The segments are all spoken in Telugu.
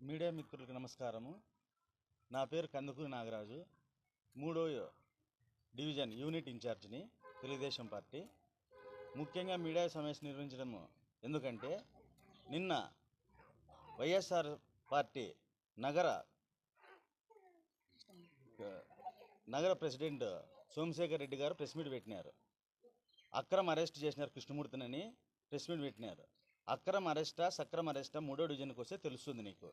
మీడియా మిత్రులకు నమస్కారము. నా పేరు కందుకూరి నాగరాజు. మూడో డివిజన్ యూనిట్ ఇన్ఛార్జిని తెలుగుదేశం పార్టీ. ముఖ్యంగా మీడియా సమావేశం నిర్వహించడం ఎందుకంటే నిన్న వైఎస్ఆర్ పార్టీ నగర నగర ప్రెసిడెంట్ సోమశేఖర్ రెడ్డి గారు ప్రెస్ మీట్ పెట్టినారు. అక్రమ అరెస్ట్ చేసినారు కృష్ణమూర్తినని ప్రెస్ మీట్ పెట్టినారు. అక్రమ అరెస్టా సక్రమ అరెస్టా మూడో డివిజన్కి వస్తే తెలుస్తుంది నీకు.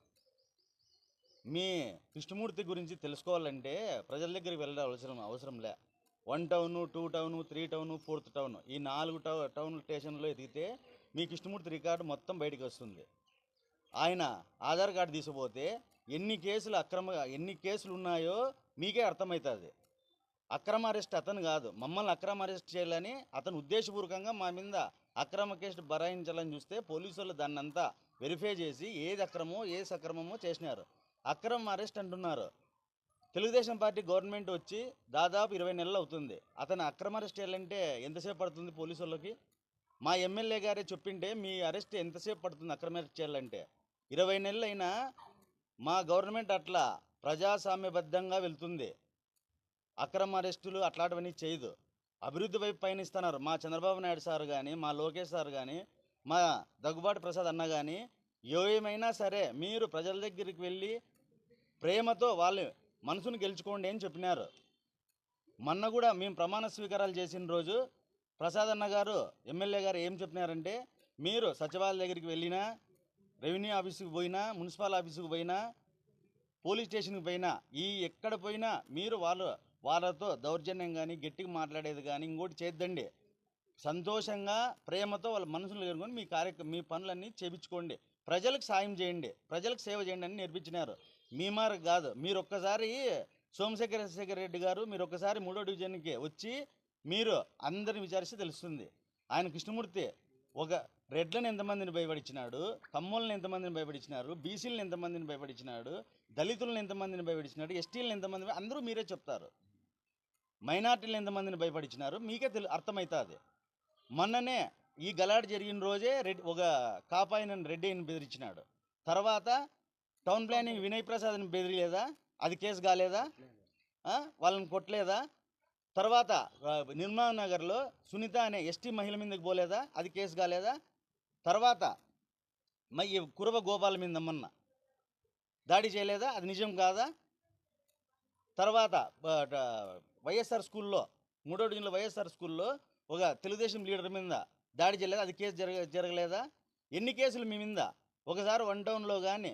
మీ కృష్ణమూర్తి గురించి తెలుసుకోవాలంటే ప్రజల దగ్గరికి వెళ్ళడం అవసరం అవసరం లే. One town two town three town fourth town. ఈ నాలుగు టౌ టౌన్ స్టేషన్లో ఎదిగితే మీ కృష్ణమూర్తి రికార్డు మొత్తం బయటకు వస్తుంది. ఆయన ఆధార్ కార్డు తీసుకుపోతే ఎన్ని కేసులు అక్రమ ఎన్ని కేసులు ఉన్నాయో మీకే అర్థమవుతుంది అక్రమ అరెస్ట్ అతను కాదు. మమ్మల్ని అక్రమ అరెస్ట్ చేయాలని అతను ఉద్దేశపూర్వకంగా మా మీద అక్రమ కేసు బరాయించాలని చూస్తే పోలీసులు దాన్నంతా వెరిఫై చేసి ఏది అక్రమో ఏది సక్రమమో చేసినారు. అక్రమ అరెస్ట్ అంటున్నారు. తెలుగుదేశం పార్టీ గవర్నమెంట్ వచ్చి దాదాపు ఇరవై నెలలు అవుతుంది. అతను అక్రమ అరెస్ట్ చేయాలంటే ఎంతసేపు పడుతుంది పోలీసు వాళ్ళకి మా ఎమ్మెల్యే గారే చెప్పింటే మీ అరెస్ట్ ఎంతసేపు పడుతుంది అక్రమ అరెస్ట్ చేయాలంటే? ఇరవై నెలలు అయినా మా గవర్నమెంట్ అట్లా ప్రజాస్వామ్యబద్ధంగా వెళ్తుంది. అక్రమ అరెస్టులు అట్లాంటివన్నీ చేయదు. అభివృద్ధి వైపు పయనిస్తున్నారు. మా చంద్రబాబు నాయుడు సార్ కానీ మా లోకేష్ సార్ కానీ మా దగ్గుబాటి ప్రసాద్ అన్న కానీ ఏమైనా సరే మీరు ప్రజల దగ్గరికి వెళ్ళి ప్రేమతో వాళ్ళు మనసును గెలుచుకోండి అని చెప్పినారు. మొన్న కూడా మేము ప్రమాణ స్వీకారాలు చేసిన రోజు ప్రసాద్ అన్న గారు ఎమ్మెల్యే గారు ఏం చెప్పినారంటే మీరు సచివాలయ దగ్గరికి వెళ్ళినా రెవెన్యూ ఆఫీసుకి పోయినా మున్సిపల్ ఆఫీసుకి పోయినా పోలీస్ స్టేషన్కి పోయినా ఈ ఎక్కడ పోయినా మీరు వాళ్ళు వాళ్ళతో దౌర్జన్యం కానీ గట్టిగా మాట్లాడేది కానీ ఇంకోటి చేద్దండి. సంతోషంగా ప్రేమతో వాళ్ళ మనసులు ఎదుర్కొని మీ కార్య మీ పనులన్నీ చేపించుకోండి. ప్రజలకు సాయం చేయండి. ప్రజలకు సేవ చేయండి అని నేర్పించినారు. మీ మారు కాదు. మీరు ఒక్కసారి సోమశేఖర శేఖర్ రెడ్డి గారు మీరు ఒక్కసారి మూడో డివిజన్కి వచ్చి మీరు అందరిని విచారిస్తే తెలుస్తుంది. ఆయన కృష్ణమూర్తి ఒక రెడ్లను ఎంతమందిని భయపడిచ్చినాడు కమ్మోళ్ళని ఎంతమందిని భయపడిచ్చినారు బీసీలను ఎంతమందిని భయపడిచ్చినాడు దళితులను ఎంతమందిని భయపడిచ్చినాడు ఎస్టీలను ఎంతమంది అందరూ మీరే చెప్తారు. మైనార్టీలు ఎంతమందిని భయపడిచ్చినారు మీకే తెలు అర్థమవుతుంది మొన్ననే ఈ గలాడ్ జరిగిన రోజే రెడ్డి ఒక కాపాయిన రెడ్డిని బెదిరించినాడు తర్వాత టౌన్ ప్లానింగ్ వినయ్ ప్రసాద్ని బెదిరియలేదా అది కేసు కాలేదా? వాళ్ళని కొట్టలేదా? తర్వాత ఆ, నగర్లో సునీత అనే ఎస్టీ మహిళ మీదకి పోలేదా? అది కేసు కాలేదా? తర్వాత మై కురవ గోపాల మీద మొన్న. దాడి చేయలేదా? అది నిజం కాదా? తర్వాత వైఎస్ఆర్ స్కూల్లో మూడో డివిజన్లో వైఎస్ఆర్ స్కూల్లో ఒక తెలుగుదేశం లీడర్ మీద దాడి చేయలేదా అది కేసు జరగ జరగలేదా? ఎన్ని కేసులు మీ మీద? ఒకసారి వన్ టౌన్లో కానీ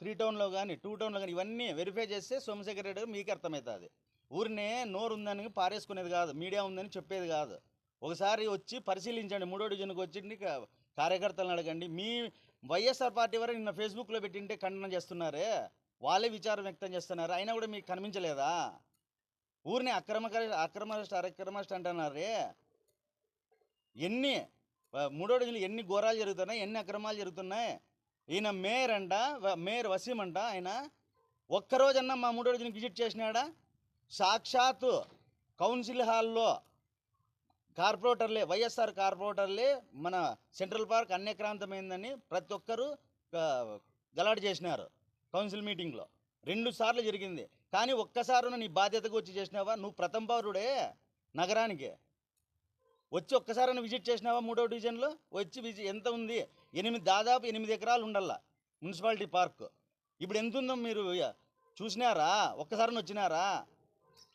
త్రీ టౌన్లో కానీ టూ టౌన్లో కానీ ఇవన్నీ వెరిఫై చేస్తే సోమశేఖర్ రెడ్డి మీకు అర్థమవుతుంది ఊరినే నోరు ఉందని పారేసుకునేది కాదు మీడియా ఉందని చెప్పేది కాదు. ఒకసారి వచ్చి పరిశీలించండి మూడో డివిజన్కి వచ్చి కార్యకర్తలను అడగండి. మీ వైఎస్ఆర్ పార్టీ వారు నిన్న ఫేస్బుక్లో పెట్టింటే ఖండన చేస్తున్నారే? వాళ్ళే విచారం వ్యక్తం చేస్తున్నారు. అయినా కూడా మీకు కనిపించలేదా? ఊరిని అక్రమ అక్రమస్ట్ అక్రమస్ట్ అంటున్నారే ఎన్ని మూడో రోజులు ఎన్ని ఘోరాలు జరుగుతున్నాయి ఎన్ని అక్రమాలు జరుగుతున్నాయి? ఈయన మేయర్ అంట మేయర్ వసీం అంట ఆయన. ఒక్కరోజన్నా మా మూడో డివిజన్కి విజిట్ చేసినాడా? సాక్షాత్తు కౌన్సిల్ హాల్లో కార్పొరేటర్లే వైఎస్ఆర్ కార్పొరేటర్లే మన సెంట్రల్ పార్క్ అన్యక్రాంతమైందని ప్రతి ఒక్కరూ గలాట్ చేసినారు. కౌన్సిల్ మీటింగ్లో. రెండు సార్లు జరిగింది. కానీ ఒక్కసారి నీ బాధ్యతగా వచ్చి చేసినావా? నువ్వు ప్రథమ పౌరుడే నగరానికి. వచ్చి ఒక్కసారైనా విజిట్ చేసినావా మూడో డివిజన్లో? వచ్చి విజి ఎంత ఉంది? ఎనిమిది దాదాపు ఎనిమిది ఎకరాలు ఉండాల మున్సిపాలిటీ పార్క్. ఇప్పుడు ఎంత ఉందో మీరు చూసినారా? ఒక్కసారి వచ్చినారా?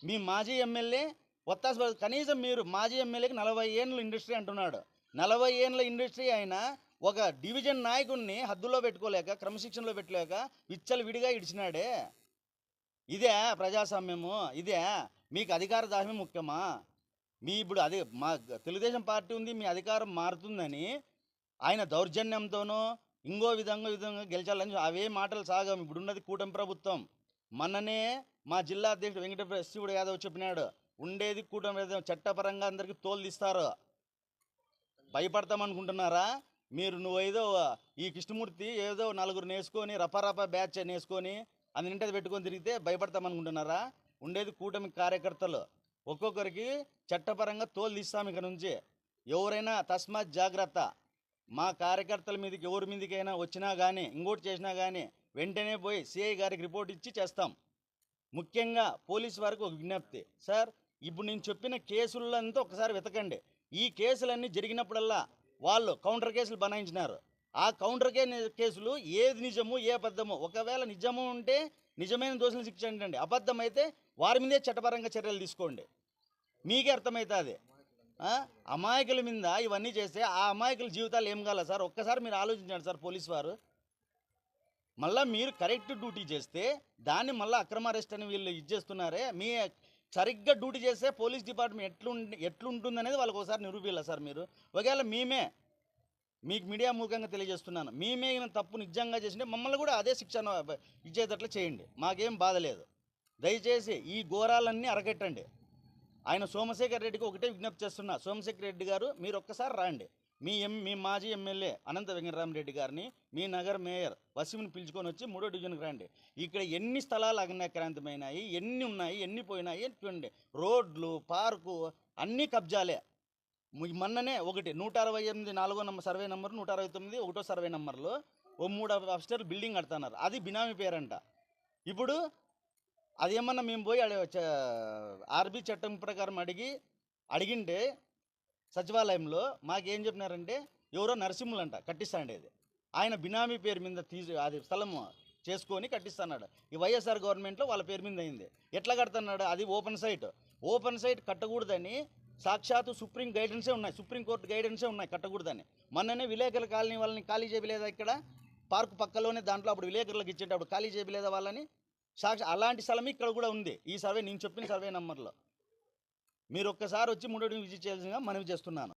మీ మాజీ ఎమ్మెల్యే ఒత్తాస కనీసం మీరు మాజీ ఎమ్మెల్యేకి నలభై ఏండ్ల ఇండస్ట్రీ అంటున్నాడు. నలభై ఏళ్ళ ఇండస్ట్రీ అయినా ఒక డివిజన్ నాయకుడిని హద్దులో పెట్టుకోలేక క్రమశిక్షణలో పెట్టలేక విచ్చలు విడిగా ఇడిచినాడే. ఇదే ప్రజాస్వామ్యము ఇదే మీకు అధికార దాహమే ముఖ్యమా? మీ ఇప్పుడు అదే మా తెలుగుదేశం పార్టీ ఉంది మీ అధికారం మారుతుందని ఆయన దౌర్జన్యంతోనో ఇంకో విధంగా విధంగా గెలిచాలని అవే మాటలు సాగం ఇప్పుడు ఉన్నది కూటమి ప్రభుత్వం. మొన్ననే మా జిల్లా అధ్యక్షుడు వెంకట శివుడు యాదవ్ చెప్పినాడు ఉండేది కూటమి చట్టపరంగా అందరికీ తోలు తీస్తారు. భయపడతామనుకుంటున్నారా? మీరు నువ్వు ఏదో ఈ కృష్ణమూర్తి ఏదో నలుగురు నేసుకొని రపారపా బ్యాచ్ నేసుకొని అది నింటది పెట్టుకొని తిరిగితే భయపడతామనుకుంటున్నారా ఉండేది కూటమి కార్యకర్తలు. ఒక్కొక్కరికి చట్టపరంగా తోలు తీస్తాం ఇక నుంచి. ఎవరైనా తస్మాత్ జాగ్రత్త. మా కార్యకర్తల మీదకి ఎవరి మీదకైనా వచ్చినా కానీ ఇంకోటి చేసినా కానీ వెంటనే పోయి సిఐ గారికి రిపోర్ట్ ఇచ్చి చేస్తాం. ముఖ్యంగా పోలీస్ వారికి ఒక విజ్ఞప్తి. సార్ ఇప్పుడు నేను చెప్పిన కేసులంతా ఒకసారి వెతకండి. ఈ కేసులన్నీ జరిగినప్పుడల్లా వాళ్ళు కౌంటర్ కేసులు బనాయించినారు. ఆ కౌంటర్ కేసులు ఏది నిజము ఏ అబద్ధము ఒకవేళ నిజము ఉంటే నిజమైన దోషులను శిక్షించండి. అబద్ధం అయితే వారి మీదే చట్టపరంగా చర్యలు తీసుకోండి. మీకే అర్థమవుతుంది అమాయకుల మీద ఇవన్నీ చేస్తే ఆ అమాయకుల జీవితాలు ఏం కాల సార్? ఒక్కసారి మీరు ఆలోచించండి సార్ పోలీస్ వారు. మళ్ళీ మీరు కరెక్ట్ డ్యూటీ చేస్తే దాన్ని మళ్ళీ అక్రమ అరెస్ట్ అని వీళ్ళు ఇచ్చేస్తున్నారే మీ సరిగ్గా డ్యూటీ చేస్తే పోలీస్ డిపార్ట్మెంట్ ఎట్లు ఎట్లుంటుంది అనేది వాళ్ళకి ఒకసారి నిరూపిల్ల సార్ మీరు? ఒకవేళ మేమే మీకు మీడియా మూలకంగా తెలియజేస్తున్నాను మేమే తప్పు నిజంగా చేసింటే మమ్మల్ని కూడా అదే శిక్షణ ఇచ్చేటట్లు చేయండి. మాకేం బాధ లేదు. దయచేసి ఈ ఘోరాలన్నీ అరగట్టండి ఆయన సోమశేఖర్ రెడ్డికి ఒకటే విజ్ఞప్తి చేస్తున్నా. సోమశేఖర్ రెడ్డి గారు మీరు ఒక్కసారి రాండి. మీ ఎం మీ మాజీ ఎమ్మెల్యే అనంత వెంకటరామరెడ్డి గారిని మీ నగర మేయర్ వసీంని పిలుచుకొని వచ్చి మూడో డివిజన్కి రండి. ఇక్కడ ఎన్ని స్థలాలు అగ్నాక్రాంతమైనాయి ఎన్ని ఉన్నాయి ఎన్ని పోయినాయి చూడండి. రోడ్లు పార్కు అన్నీ కబ్జాలే. మొన్ననే ఒకటి నూట అరవై ఎనిమిది నాలుగో నంబర్ సర్వే నెంబర్ నూట అరవై తొమ్మిది ఒకటో సర్వే నెంబర్లో. ఓ మూడు అప్స్టర్లు బిల్డింగ్ కడుతున్నారు. అది బినామీ పేరంట. ఇప్పుడు అదేమన్నా మేము పోయి ఆర్బీ చట్టం ప్రకారం అడిగి అడిగింటే సచివాలయంలో మాకేం చెప్పినారంటే ఎవరో నరసింహులంట కట్టిస్తాండేది ఆయన బినామీ పేరు మీద తీసి అది స్థలం చేసుకొని కట్టిస్తున్నాడు. ఈ వైఎస్ఆర్ గవర్నమెంట్లో వాళ్ళ పేరు మీద అయింది. ఎట్లా కడుతున్నాడు? అది ఓపెన్ సైట్. ఓపెన్ సైట్ కట్టకూడదని సాక్షాత్తు సుప్రీం గైడెన్సే ఉన్నాయి. సుప్రీంకోర్టు గైడెన్సే ఉన్నాయి కట్టకూడదని. మొన్ననే విలేకరుల కాలనీ వాళ్ళని ఖాళీ చేయలేదా ఇక్కడ? పార్క్ పక్కలోనే దాంట్లో అప్పుడు విలేకరులకు ఇచ్చేటప్పుడు ఖాళీ చేయలేదా వాళ్ళని? సాక్షి అలాంటి స్థలం ఇక్కడ కూడా ఉంది. ఈ సర్వే నేను చెప్పిన సర్వే నెంబర్లో. మీరు ఒక్కసారి వచ్చి మూడో విజిట్ చేయాల్సిందిగా మనవి చేస్తున్నాను.